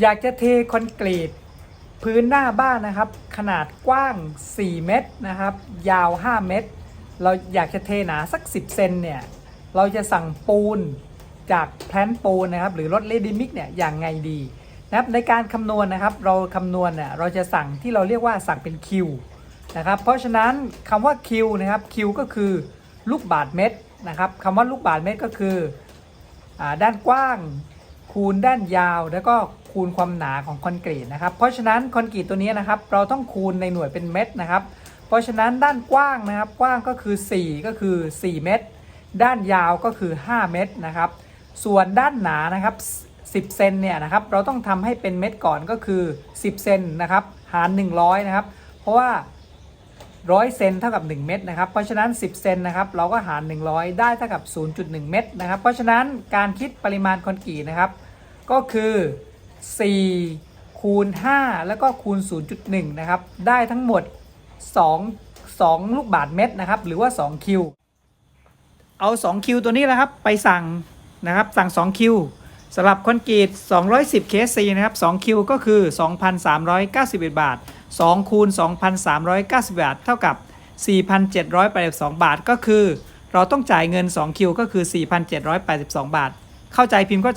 อยากจะเทคอนกรีตพื้นหน้าบ้านนะครับ ขนาดกว้าง 4 เมตรนะครับ ยาว 5 เมตร เราอยากจะเทหนาสัก 10 เซนเนี่ย เราจะสั่งปูนจากแพลนปูนนะครับ หรือรถเลดิมิกเนี่ยอย่างไงดีนะครับในการคำนวณนะครับ เราคำนวณเนี่ยเราจะสั่งที่เราเรียกว่าสั่งเป็นคิวนะครับ เพราะฉะนั้นคำว่าคิวนะครับคิวก็คือลูกบาทเมตรนะครับคำว่าลูกบาทเมตรก็คืออด้านกว้าง คูณด้านยาว แล้วก็คูณความหนาของคอนกรีตนะครับ เพราะฉะนั้นคอนกรีตตัวนี้นะครับ เราต้องคูณในหน่วยเป็นเมตรนะครับ เพราะฉะนั้นด้านกว้างนะครับ กว้างก็คือ 4 ก็คือ 4 เมตร ด้านยาวก็คือ 5 เมตรนะครับ ส่วนด้านหนานะครับ10เซนเนี่ยนะครับ เราต้องทำให้เป็นเม็ดก่อนก็คือ 10เซนนะครับ หาร 100 นะครับ เพราะว่า ร้อยเซนเท่ากับ 1 เม็ดนะครับ เพราะฉะนั้น 10 เซนนะครับเราก็หาร 100 ได้เท่ากับ 0.1 เม็ดนะครับ เพราะฉะนั้นการคิดปริมาณคอนกรีตนะครับ ก็คือ 4 คูณ 5 แล้วก็คูณ 0.1 นะครับ ได้ทั้งหมด 2 2 ลูกบาทเม็ดนะครับ หรือว่า 2 คิว เอา 2 คิวตัวนี้แหละครับ ไปสั่งนะครับ สั่ง 2 คิว สำหรับคอนกรีต 210 KC นะครับ 2 คิวก็คือ 2,391 บาท 2 คูณ 2,390 บาท เท่ากับ 4,782 บาท ก็คือ เราต้องจ่ายเงิน 2 คิว ก็คือ 4,782 บาท เข้าใจพิมพ์เข้าใจ